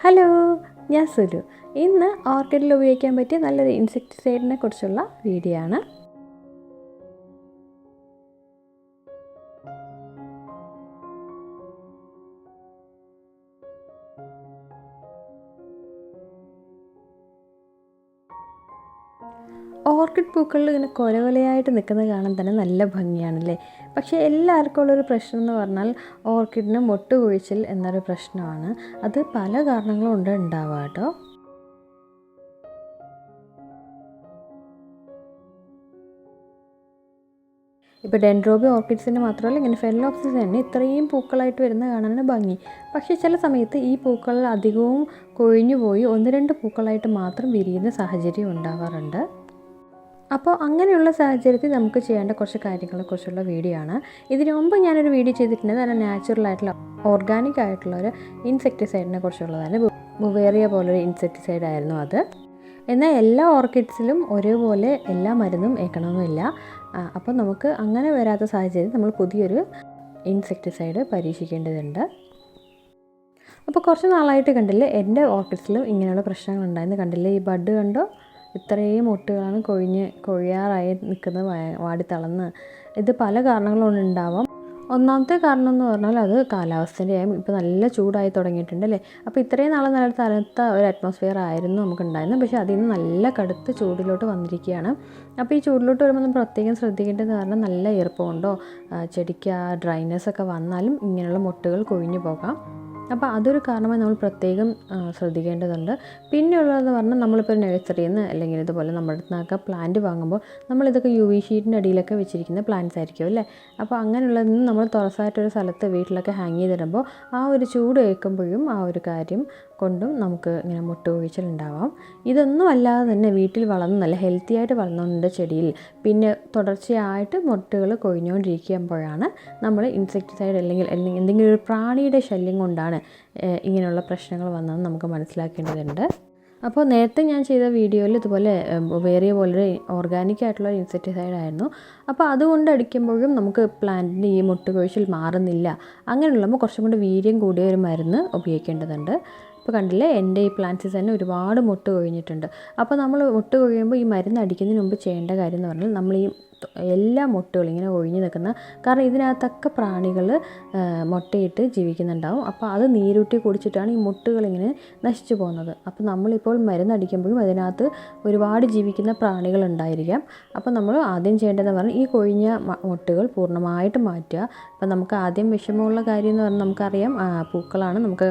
Hello ഞാൻ സുലു. ഇന്ന് ഓർക്കിഡിൽ ഉപയോഗിക്കാൻ പറ്റിയ നല്ലൊരു ഇൻസെക്ടിസൈഡിനെ കുറിച്ചുള്ള വീഡിയോ ആണ്. ഓർക്കിഡ് പൂക്കളിൽ ഇങ്ങനെ കൊലകൊലയായിട്ട് നിൽക്കുന്നത് കാണാൻ തന്നെ നല്ല ഭംഗിയാണല്ലേ? പക്ഷേ എല്ലാവർക്കും ഉള്ളൊരു പ്രശ്നം എന്ന് പറഞ്ഞാൽ ഓർക്കിഡിന് മൊട്ട് കുഴിച്ചിൽ എന്നൊരു പ്രശ്നമാണ്. അത് പല കാരണങ്ങളും ഉണ്ട് കേട്ടോ. ഇപ്പോൾ ഡെൻഡ്രോബി ഓർക്കിഡ്സിന് മാത്രമല്ല ഇങ്ങനെ ഫെല്ലോക്സിസ് തന്നെ ഇത്രയും പൂക്കളായിട്ട് വരുന്ന കാണാനാണ് ഭംഗി. പക്ഷേ ചില സമയത്ത് ഈ പൂക്കൾ അധികവും കൊഴിഞ്ഞു പോയി ഒന്ന് രണ്ട് പൂക്കളായിട്ട് മാത്രം വിരിയുന്ന സാഹചര്യം ഉണ്ടാവാറുണ്ട്. അപ്പോൾ അങ്ങനെയുള്ള സാഹചര്യത്തിൽ നമുക്ക് ചെയ്യേണ്ട കുറച്ച് കാര്യങ്ങളെക്കുറിച്ചുള്ള വീഡിയോ ആണ്. ഇതിനു മുമ്പ് ഞാനൊരു വീഡിയോ ചെയ്തിട്ടുണ്ട് നല്ല നാച്ചുറൽ ആയിട്ടുള്ള ഓർഗാനിക് ആയിട്ടുള്ള ഒരു ഇൻസെക്ടിസൈഡിനെ കുറിച്ചുള്ളതാണ്. ബുവേറിയ പോലൊരു ഇൻസെക്ടിസൈഡ് ആയിരുന്നു അത്. എന്നാൽ എല്ലാ ഓർക്കിഡ്സിലും ഒരേപോലെ എല്ലാ മരുന്നും ഏക്കണമെന്നില്ല. അപ്പോൾ നമുക്ക് അങ്ങനെ വരാത്ത സാഹചര്യം നമ്മൾ പുതിയൊരു ഇൻസെക്ടിസൈഡ് പരീക്ഷിക്കേണ്ടതുണ്ട്. അപ്പോൾ കുറച്ച് നാളായിട്ട് കണ്ടില്ലേ എന്റെ ഓർക്കിഡ്സിലും ഇങ്ങനെയുള്ള പ്രശ്നങ്ങൾ ഉണ്ടായെന്ന് കണ്ടില്ലേ ഈ ബഡ് കണ്ടോ? ഇത്രയും മുട്ടുകളാണ് കൊഴിഞ്ഞ് കൊഴിയാറായി നിൽക്കുന്നത് വാടി ഇത് പല കാരണങ്ങളുകൊണ്ട് ഉണ്ടാവാം ഒന്നാമത്തെ കാരണം എന്ന് പറഞ്ഞാൽ അത് കാലാവസ്ഥന്റെ ആയും ഇപ്പോൾ നല്ല ചൂടായി തുടങ്ങിയിട്ടുണ്ട് അല്ലേ അപ്പോൾ ഇത്രയും നാളെ നല്ല തണുത്ത ഒരു അറ്റ്മോസ്ഫിയർ ആയിരുന്നു നമുക്ക് ഉണ്ടായിരുന്നത് പക്ഷേ അതിൽ നിന്ന് നല്ല കടുത്ത ചൂടിലോട്ട് വന്നിരിക്കുകയാണ്. അപ്പോൾ ഈ ചൂടിലോട്ട് വരുമ്പോൾ നമ്മൾ പ്രത്യേകം ശ്രദ്ധിക്കേണ്ടത് കാരണം നല്ല ഈർപ്പമുണ്ടോ? ചെടിക്ക് ഡ്രൈനസ് ഒക്കെ വന്നാലും ഇങ്ങനെയുള്ള മുട്ടുകൾ കൊഴിഞ്ഞു പോകാം. അപ്പോൾ അതൊരു കാരണമായി നമ്മൾ പ്രത്യേകം ശ്രദ്ധിക്കേണ്ടതുണ്ട്. പിന്നെയുള്ളതെന്ന് പറഞ്ഞാൽ നമ്മളിപ്പോൾ നഴ്സറിയിൽ നിന്ന് അല്ലെങ്കിൽ ഇതുപോലെ നമ്മുടെ നിന്നൊക്കെ പ്ലാന്റ് വാങ്ങുമ്പോൾ നമ്മളിതൊക്കെ യു വി ഷീറ്റിന്റെ അടിയിലൊക്കെ വെച്ചിരിക്കുന്ന പ്ലാന്റ്സ് ആയിരിക്കും അല്ലേ? അപ്പോൾ അങ്ങനെയുള്ളതിൽ നമ്മൾ തുറസായിട്ടൊരു സ്ഥലത്ത് വീട്ടിലൊക്കെ ഹാങ് ചെയ്തിടുമ്പോൾ ആ ഒരു ചൂട് ഏൽക്കുമ്പോഴും ആ ഒരു കാര്യം കൊണ്ടും നമുക്ക് ഇങ്ങനെ മുട്ട മുട്ടുകൊഴിച്ചിലുണ്ടാവാം. ഇതൊന്നും അല്ലാതെ തന്നെ വീട്ടിൽ വളർന്ന് നല്ല ഹെൽത്തി ആയിട്ട് വളർന്നുകൊണ്ട് ചെടിയിൽ. പിന്നെ തുടർച്ചയായിട്ട് മുട്ടുകൾ കൊഴിഞ്ഞുകൊണ്ടിരിക്കുമ്പോഴാണ് നമ്മൾ ഇൻസെക്ടിസൈഡ് അല്ലെങ്കിൽ എന്തെങ്കിലും ഒരു പ്രാണിയുടെ ശല്യം കൊണ്ടാണ് ഇങ്ങനെയുള്ള പ്രശ്നങ്ങൾ വന്നതെന്ന് നമുക്ക് മനസ്സിലാക്കേണ്ടതുണ്ട്. അപ്പോൾ നേരത്തെ ഞാൻ ചെയ്ത വീഡിയോയിൽ ഇതുപോലെ വേറിയ പോലൊരു ഓർഗാനിക് ആയിട്ടുള്ള ഇൻസെക്ടിസൈഡ് ആയിരുന്നു. അപ്പോൾ അതുകൊണ്ട് അടിക്കുമ്പോഴും നമുക്ക് പ്ലാന്റിന്റെ ഈ മുട്ടുകൊഴിച്ചിൽ മാറുന്നില്ല. അങ്ങനെയുള്ളപ്പോൾ കുറച്ചും കൂടി വീര്യം കൂടിയ ഒരു മരുന്ന് ഉപയോഗിക്കേണ്ടതുണ്ട്. ഇപ്പോൾ കണ്ടില്ലേ? എന്റെ ഈ പ്ലാന്റ്സിൽ തന്നെ ഒരുപാട് മുട്ട് കൊഴിഞ്ഞിട്ടുണ്ട്. അപ്പോൾ നമ്മൾ മുട്ട് കൊഴിയുമ്പോൾ ഈ മരുന്ന് അടിക്കുന്നതിന് മുമ്പ് ചെയ്യേണ്ട കാര്യം എന്ന് പറഞ്ഞാൽ നമ്മൾ ഈ എല്ലാ മുട്ടുകളും ഇങ്ങനെ ഒഴിഞ്ഞു നിൽക്കുന്ന കാരണം ഇതിനകത്തൊക്കെ പ്രാണികൾ മുട്ടയിട്ട് ജീവിക്കുന്നുണ്ടാവും. അപ്പോൾ അത് നീരൂട്ടി കുടിച്ചിട്ടാണ് ഈ മുട്ടകളിങ്ങനെ നശിച്ചു പോകുന്നത്. അപ്പോൾ നമ്മളിപ്പോൾ മരുന്നടിക്കുമ്പോഴും അതിനകത്ത് ഒരുപാട് ജീവിക്കുന്ന പ്രാണികൾ ഉണ്ടായിരിക്കാം. അപ്പോൾ നമ്മൾ ആദ്യം ചെയ്യേണ്ടതെന്ന് പറഞ്ഞാൽ ഈ കൊഴിഞ്ഞ മുട്ടകൾ പൂർണമായിട്ട് മാറ്റുക. അപ്പോൾ നമുക്ക് ആദ്യം വിഷമമുള്ള കാര്യം എന്ന് പറഞ്ഞാൽ നമുക്കറിയാം പൂക്കളാണ് നമുക്ക്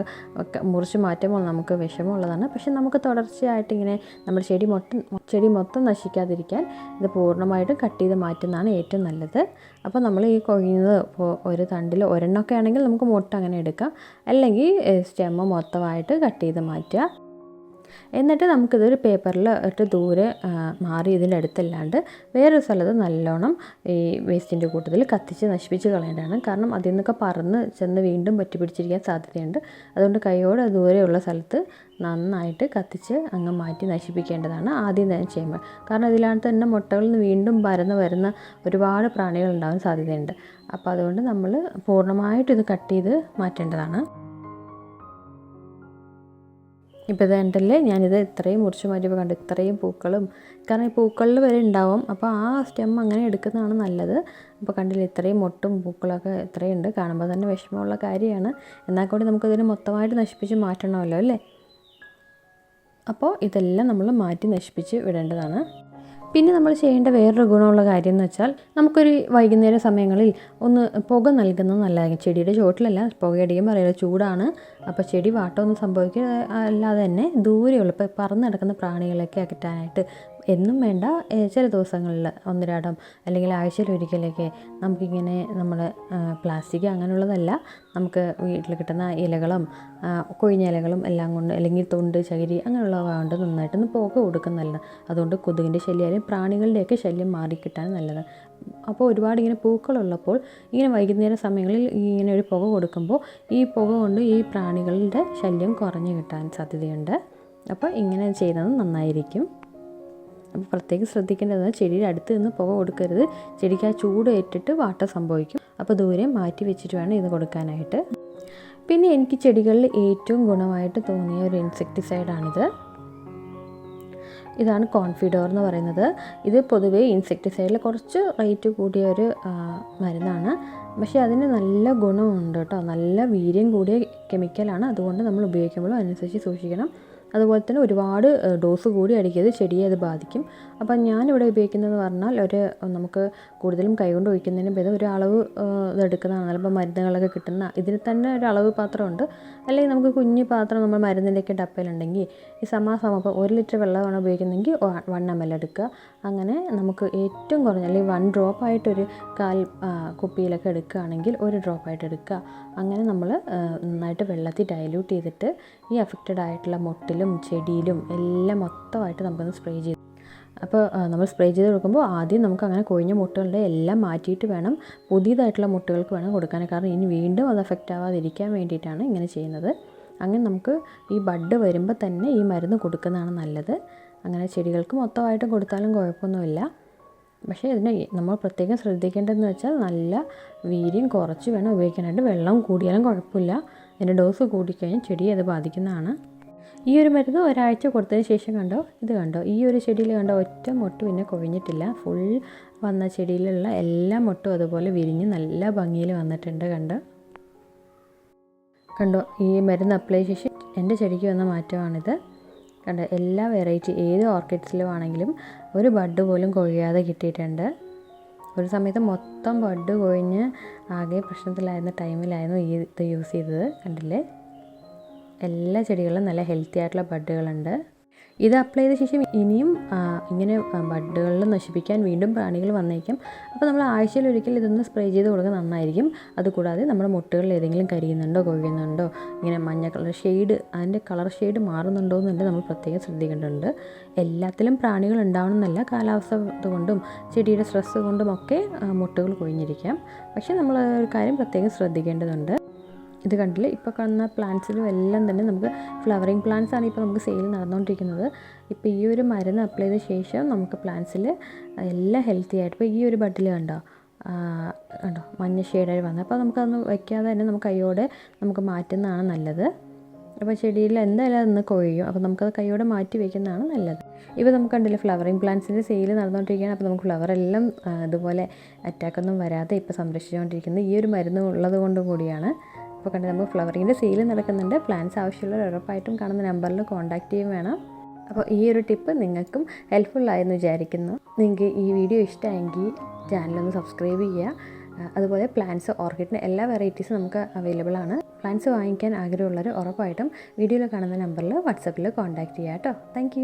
മുറിച്ച് മാറ്റുമ്പോൾ നമുക്ക് വിഷമമുള്ളതാണ്. പക്ഷെ നമുക്ക് തുടർച്ചയായിട്ട് ഇങ്ങനെ നമ്മുടെ ചെടി മൊത്തം ചെടി മൊത്തം നശിക്കാതിരിക്കാൻ ഇത് പൂർണമായിട്ടും കട്ട് ചെയ്ത് മാറ്റുന്നതാണ് ഏറ്റവും നല്ലത്. അപ്പോൾ നമ്മൾ ഈ കൊഴിഞ്ഞത് ഇപ്പോൾ ഒരു തണ്ടിൽ ഒരെണ്ണമൊക്കെ ആണെങ്കിൽ നമുക്ക് മുട്ട അങ്ങനെ എടുക്കാം. അല്ലെങ്കിൽ സ്റ്റെമ്മ് മൊത്തമായിട്ട് കട്ട് ചെയ്ത് മാറ്റുക. എന്നിട്ട് നമുക്കിതൊരു പേപ്പറിൽ ഇട്ട് ദൂരെ മാറി ഇതിന്റെ അടുത്തല്ലാണ്ട് വേറൊരു സ്ഥലത്ത് നല്ലോണം ഈ വേസ്റ്റിന്റെ കൂട്ടത്തിൽ കത്തിച്ച് നശിപ്പിച്ച് കളയേണ്ടതാണ്. കാരണം അതിൽ നിന്നൊക്കെ പറന്ന് ചെന്ന് വീണ്ടും പറ്റി പിടിച്ചിരിക്കാൻ സാധ്യതയുണ്ട്. അതുകൊണ്ട് കൈയോടെ ദൂരെയുള്ള സ്ഥലത്ത് നന്നായിട്ട് കത്തിച്ച് അങ്ങ് മാറ്റി നശിപ്പിക്കേണ്ടതാണ് ആദ്യം തന്നെ ചെയ്യുമ്പോൾ. കാരണം ഇതിനകത്ത് തന്നെ മുട്ടകളിൽ നിന്ന് വീണ്ടും പരന്ന് വരുന്ന ഒരുപാട് പ്രാണികൾ ഉണ്ടാകാൻ സാധ്യതയുണ്ട്. അപ്പോൾ അതുകൊണ്ട് നമ്മൾ പൂർണമായിട്ട് ഇത് കട്ട് ചെയ്ത് മാറ്റേണ്ടതാണ്. ഇപ്പോൾ ഇത് ഉണ്ടല്ലേ ഞാനിത് ഇത്രയും മുറിച്ച് മാറ്റിയപ്പോൾ കണ്ട്. ഇത്രയും പൂക്കളും. കാരണം ഈ പൂക്കളിൽ വരെ ഉണ്ടാവും. അപ്പോൾ ആ സ്റ്റെം അങ്ങനെ എടുക്കുന്നതാണ് നല്ലത്. അപ്പോൾ കണ്ടില്ല? ഇത്രയും മൊട്ടും പൂക്കളൊക്കെ ഇത്രയും ഉണ്ട് കാണുമ്പോൾ തന്നെ വിഷമമുള്ള കാര്യമാണ്. എന്നാൽ കൂടി നമുക്കതിന് മൊത്തമായിട്ട് നശിപ്പിച്ച് മാറ്റണമല്ലോ അല്ലേ? അപ്പോൾ ഇതെല്ലാം നമ്മൾ മാറ്റി നശിപ്പിച്ച് വിടേണ്ടതാണ്. പിന്നെ നമ്മൾ ചെയ്യേണ്ട വേറൊരു ഗുണമുള്ള കാര്യം എന്ന് വെച്ചാൽ നമുക്കൊരു വൈകുന്നേര സമയങ്ങളിൽ ഒന്ന് പുക നൽകുന്നത് നല്ലതായിരിക്കും. ചെടിയുടെ ചുവട്ടിലല്ല പുകയടിക്കുമ്പോൾ അറിയാലോ ചൂടാണ്. അപ്പോൾ ചെടി വാട്ടമൊന്നും സംഭവിക്കുക അല്ലാതെ തന്നെ ദൂരെയുള്ള ഇപ്പോൾ പറന്ന് നടക്കുന്ന പ്രാണികളൊക്കെ അകറ്റാനായിട്ട് എന്നും വേണ്ട ചില ദിവസങ്ങളിൽ ഒന്നിരാടം അല്ലെങ്കിൽ ആഴ്ചയിൽ ഒരിക്കലൊക്കെ നമുക്കിങ്ങനെ നമ്മൾ പ്ലാസ്റ്റിക് അങ്ങനെയുള്ളതല്ല. നമുക്ക് വീട്ടിൽ കിട്ടുന്ന ഇലകളും കൊഴിഞ്ഞ ഇലകളും എല്ലാം കൊണ്ട് അല്ലെങ്കിൽ തൊണ്ട് ചകിരി അങ്ങനെയുള്ളവ കൊണ്ട് നന്നായിട്ടൊന്ന് പോക്ക് കൊടുക്കും നല്ലത്. അതുകൊണ്ട് കൊതുകിന്റെ ശല്യം പ്രാണികളുടെയൊക്കെ ശല്യം മാറിക്കിട്ടാൻ നല്ലത്. അപ്പോൾ ഒരുപാട് ഇങ്ങനെ പൂക്കളുള്ളപ്പോൾ ഇങ്ങനെ വൈകുന്നേര സമയങ്ങളിൽ ഇങ്ങനെ ഒരു പുക കൊടുക്കുമ്പോൾ ഈ പുക കൊണ്ട് ഈ പ്രാണികളുടെ ശല്യം കുറഞ്ഞു കിട്ടാൻ സാധ്യതയുണ്ട്. അപ്പോൾ ഇങ്ങനെ ചെയ്യുന്നത് നന്നായിരിക്കും. അപ്പോൾ പ്രത്യേകം ശ്രദ്ധിക്കേണ്ടത് ചെടിയുടെ അടുത്ത് നിന്ന് പുക കൊടുക്കരുത്. ചെടിക്ക് ആ ചൂട് ഏറ്റിട്ട് വാട്ട സംഭവിക്കും. അപ്പോൾ ദൂരെ മാറ്റി വെച്ചിട്ട് വേണം ഇത് കൊടുക്കാനായിട്ട്. പിന്നെ എനിക്ക് ചെടികളിൽ ഏറ്റവും ഗുണമായിട്ട് തോന്നിയ ഒരു ഇൻസെക്ടിസൈഡാണിത്. ഇതാണ് കോൺഫിഡോർ എന്ന് പറയുന്നത്. ഇത് പൊതുവേ ഇൻസെക്ടിസൈഡിൽ കുറച്ച് റേറ്റ് കൂടിയ ഒരു മരുന്നാണ്. പക്ഷേ അതിന് നല്ല ഗുണമുണ്ട് കേട്ടോ. നല്ല വീര്യം കൂടിയ കെമിക്കലാണ്. അതുകൊണ്ട് നമ്മൾ ഉപയോഗിക്കുമ്പോൾ അതിനനുസരിച്ച് സൂക്ഷിക്കണം. അതുപോലെ തന്നെ ഒരുപാട് ഡോസ് കൂടി അടിക്കരുത് ചെടിയെ അത് ബാധിക്കും. അപ്പം ഞാനിവിടെ ഉപയോഗിക്കുന്നതെന്ന് പറഞ്ഞാൽ ഒരു നമുക്ക് കൂടുതലും കൈകൊണ്ട് ഒഴിക്കുന്നതിന് ഭേദം ഒരു അളവ് ഇതെടുക്കുന്നതാണ് ചിലപ്പോൾ മരുന്നുകളൊക്കെ കിട്ടുന്ന ഇതിൽ തന്നെ ഒരു അളവ് പാത്രമുണ്ട്. അല്ലെങ്കിൽ നമുക്ക് കുഞ്ഞു പാത്രം നമ്മൾ മരുന്നിന്റെയൊക്കെ ഡപ്പയിലുണ്ടെങ്കിൽ ഈ സമാസമം അപ്പോൾ ഒരു ലിറ്റർ വെള്ളമാണ് ഉപയോഗിക്കുന്നതെങ്കിൽ വൺ എം എൽ എടുക്കുക. അങ്ങനെ നമുക്ക് ഏറ്റവും കുറഞ്ഞ അല്ലെങ്കിൽ വൺ ഡ്രോപ്പ് ആയിട്ടൊരു കാൽ കുപ്പിയിലൊക്കെ എടുക്കുകയാണെങ്കിൽ ഒരു ഡ്രോപ്പ് ആയിട്ട് എടുക്കുക. അങ്ങനെ നമ്മൾ നന്നായിട്ട് വെള്ളത്തിൽ ഡയലൂട്ട് ചെയ്തിട്ട് ഈ അഫക്റ്റഡ് ആയിട്ടുള്ള മുട്ടിലും ചെടിയിലും എല്ലാം മൊത്തമായിട്ട് നമുക്കൊന്ന് സ്പ്രേ ചെയ്ത് അപ്പോൾ നമ്മൾ സ്പ്രേ ചെയ്ത് കൊടുക്കുമ്പോൾ ആദ്യം നമുക്ക് അങ്ങനെ കൊഴിഞ്ഞ മുട്ടകളുടെ എല്ലാം മാറ്റിയിട്ട് വേണം. പുതിയതായിട്ടുള്ള മുട്ടകൾക്ക് വേണം കൊടുക്കാൻ കാരണം ഇനി വീണ്ടും അത് എഫക്റ്റ് ആവാതിരിക്കാൻ വേണ്ടിയിട്ടാണ് ഇങ്ങനെ ചെയ്യുന്നത്. അങ്ങനെ നമുക്ക് ഈ ബഡ് വരുമ്പോൾ തന്നെ ഈ മരുന്ന് കൊടുക്കുന്നതാണ് നല്ലത്. അങ്ങനെ ചെടികൾക്ക് മൊത്തമായിട്ട് കൊടുത്താലും കുഴപ്പമൊന്നുമില്ല. പക്ഷേ ഇതിനെ നമ്മൾ പ്രത്യേകം ശ്രദ്ധിക്കേണ്ടതെന്ന് വെച്ചാൽ നല്ല വീര്യം കുറച്ച് വേണം ഉപയോഗിക്കാനായിട്ട്. വെള്ളം കൂടിയാലും കുഴപ്പമില്ല. അതിന്റെ ഡോസ് കൂടിക്കഴിഞ്ഞാൽ ചെടി അത് ബാധിക്കുന്നതാണ്. ഈ ഒരു മരുന്ന് ഒരാഴ്ച കൊടുത്തതിന് ശേഷം കണ്ടോ? ഇത് കണ്ടോ? ഈ ഒരു ചെടിയിൽ കണ്ടോ? ഒറ്റ മൊട്ട് പിന്നെ കൊഴിഞ്ഞിട്ടില്ല. ഫുൾ വന്ന ചെടിയിലുള്ള എല്ലാ മൊട്ടും അതുപോലെ വിരിഞ്ഞ് നല്ല ഭംഗിയിൽ വന്നിട്ടുണ്ട് കണ്ടോ? കണ്ടോ? ഈ മരുന്ന് അപ്ലൈ ശേഷം എന്റെ ചെടിക്ക് വന്ന മാറ്റമാണിത്. കണ്ടോ? എല്ലാ വെറൈറ്റി ഏത് ഓർക്കിഡ്സിലും ആണെങ്കിലും ഒരു ബഡ് പോലും കൊഴിയാതെ കിട്ടിയിട്ടുണ്ട്. ഒരു സമയത്ത് മൊത്തം ബഡ് കൊഴിഞ്ഞ് ആകെ പ്രശ്നത്തിലായിരുന്ന ടൈമിലായിരുന്നു ഈ ഇത് യൂസ് ചെയ്തത്. കണ്ടില്ലേ? എല്ലാ ചെടികളിലും നല്ല ഹെൽത്തി ആയിട്ടുള്ള ബഡുകളുണ്ട് ഇത് അപ്ലൈ ചെയ്ത ശേഷം ഇനിയും ഇങ്ങനെ ബഡുകളിൽ നശിപ്പിക്കാൻ വീണ്ടും പ്രാണികൾ വന്നേക്കും. അപ്പോൾ നമ്മൾ ആഴ്ചയിൽ ഒരിക്കൽ ഇതൊന്ന് സ്പ്രേ ചെയ്ത് കൊടുക്കുന്നത് നന്നായിരിക്കും. അതുകൂടാതെ നമ്മുടെ മുട്ടുകളിൽ ഏതെങ്കിലും കരിയുന്നുണ്ടോ കൊഴിയുന്നുണ്ടോ ഇങ്ങനെ മഞ്ഞ കളർ ഷെയ്ഡ് അതിന്റെ കളർ ഷെയ്ഡ് മാറുന്നുണ്ടോ എന്നുള്ളത് നമ്മൾ പ്രത്യേകം ശ്രദ്ധിക്കേണ്ടതുണ്ട്. എല്ലാത്തിലും പ്രാണികൾ ഉണ്ടാവണമെന്നല്ല കാലാവസ്ഥ കൊണ്ടും ചെടിയുടെ സ്ട്രെസ് കൊണ്ടും ഒക്കെ മുട്ടുകൾ കൊഴിഞ്ഞിരിക്കാം. പക്ഷേ നമ്മൾ ഒരു കാര്യം പ്രത്യേകം ശ്രദ്ധിക്കേണ്ടതുണ്ട്. ഇത് കണ്ടില്ലേ? ഇപ്പോൾ കാണുന്ന പ്ലാന്റ്സിലും എല്ലാം തന്നെ നമുക്ക് ഫ്ലവറിങ് പ്ലാന്റ്സ് ആണ് ഇപ്പോൾ നമുക്ക് സെയിൽ നടന്നുകൊണ്ടിരിക്കുന്നത് ഇപ്പോൾ ഈ ഒരു മരുന്ന് അപ്ലൈ ചെയ്ത ശേഷം നമുക്ക് പ്ലാന്റ്സിൽ എല്ലാം ഹെൽത്തി ആയിട്ട് ഇപ്പോൾ ഈ ഒരു ബട്ടിൽ കണ്ടോ? കണ്ടോ? മഞ്ഞ ഷെയ്ഡായി വന്നത് അപ്പോൾ നമുക്കതൊന്ന് വയ്ക്കാതെ തന്നെ നമുക്ക് കൈയോടെ നമുക്ക് മാറ്റുന്നതാണ് നല്ലത്. അപ്പോൾ ചെടിയിൽ എന്തായാലും അതൊന്ന് കൊഴിയും. അപ്പോൾ നമുക്കത് കൈയോടെ മാറ്റി വയ്ക്കുന്നതാണ് നല്ലത്. ഇപ്പോൾ നമുക്ക് കണ്ടില്ല ഫ്ലവറിങ് പ്ലാന്റ്സിന്റെ സെയിൽ നടന്നുകൊണ്ടിരിക്കുകയാണ് അപ്പോൾ നമുക്ക് ഫ്ലവർ എല്ലാം ഇതുപോലെ അറ്റാക്കൊന്നും വരാതെ ഇപ്പോൾ സംരക്ഷിച്ചുകൊണ്ടിരിക്കുന്നത് ഈ ഒരു മരുന്ന് ഉള്ളത് കൊണ്ട് കൂടിയാണ്. അപ്പോൾ കണ്ട് നമുക്ക് ഫ്ലവറിങ്ങിന്റെ സെയിൽ നടക്കുന്നുണ്ട്. പ്ലാൻസ് ആവശ്യമുള്ളവർ ഉറപ്പായിട്ടും കാണുന്ന നമ്പറിൽ കോൺടാക്റ്റ് ചെയ്യും വേണം. അപ്പോൾ ഈ ഒരു ടിപ്പ് നിങ്ങൾക്കും ഹെൽപ്ഫുൾ ആയെന്ന് വിചാരിക്കുന്നു. നിങ്ങൾക്ക് ഈ വീഡിയോ ഇഷ്ടമായെങ്കിൽ ചാനലൊന്ന് സബ്സ്ക്രൈബ് ചെയ്യുക. അതുപോലെ പ്ലാന്റ്സ് ഓർക്കിഡിന്റെ എല്ലാ വെറൈറ്റീസും നമുക്ക് അവൈലബിൾ ആണ്. പ്ലാന്റ്സ് വാങ്ങിക്കാൻ ആഗ്രഹമുള്ളവർ ഉറപ്പായിട്ടും വീഡിയോയിൽ കാണുന്ന നമ്പറിൽ വാട്സപ്പിൽ കോൺടാക്റ്റ് ചെയ്യാം കേട്ടോ. താങ്ക്